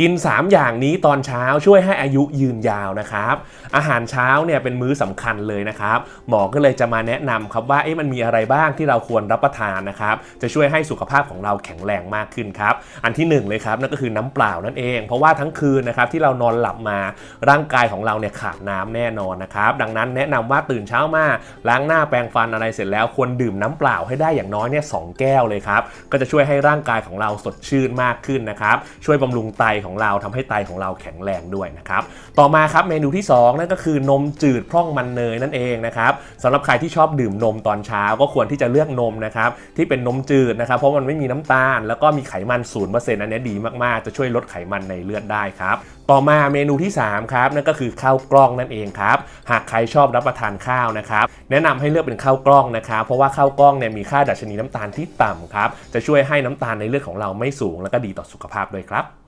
กิน 3 อย่างนี้ตอนเช้าช่วยให้อายุยืนยาวนะครับ อาหารเช้าเนี่ยเป็นมื้อสำคัญเลยนะครับ หมอก็เลยจะมาแนะนำครับว่าเอ๊ะมันมีอะไรบ้างที่เราควรรับประทานนะครับ จะช่วยให้สุขภาพของเราแข็งแรงมากขึ้นครับ อันที่หนึ่งเลยครับนั่นก็คือน้ำเปล่านั่นเอง เพราะว่าทั้งคืนนะครับที่เรานอนหลับมาร่างกายของเราเนี่ยขาดน้ำแน่นอนนะครับดังนั้นแนะนำว่าตื่นเช้ามาล้างหน้าแปรงฟันอะไรเสร็จแล้วควรดื่มน้ำเปล่าให้ได้อย่างน้อยเนี่ยสองแก้วเลยครับก็จะช่วยให้ร่างกายของเราสดชื่นมากขึ้นนะครับช่วยบำรุงไตของเราทำให้ไตของเราแข็งแรงด้วยนะครับต่อมาครับเมนูที่ 2 นั่นก็คือนมจืดพร่องมันเนยนั่นเองนะครับสำหรับใครที่ชอบดื่มนมตอนเช้าก็ควรที่จะเลือกนมนะครับที่เป็นนมจืดนะครับเพราะมันไม่มีน้ำตาล แล้วก็มีไขมัน0%อันนี้ดีมากๆ จะช่วยลดไขมันในเลือดได้ครับต่อมาเมนูที่ 3 ครับ นั่นก็คือข้าวกล้องนั่นเองครับ หากใครชอบรับประทานข้าวนะครับ แนะนำให้เลือกเป็นข้าวกล้องนะครับเพราะว่าข้าวกล้องเนี่ยมีค่าดัชนีน้ำตาลที่ต่ำครับ จะช่วยให้น้ำตาลในเลือดของเราไม่สูง แล้วก็ดีต่อสุขภาพด้วยครับ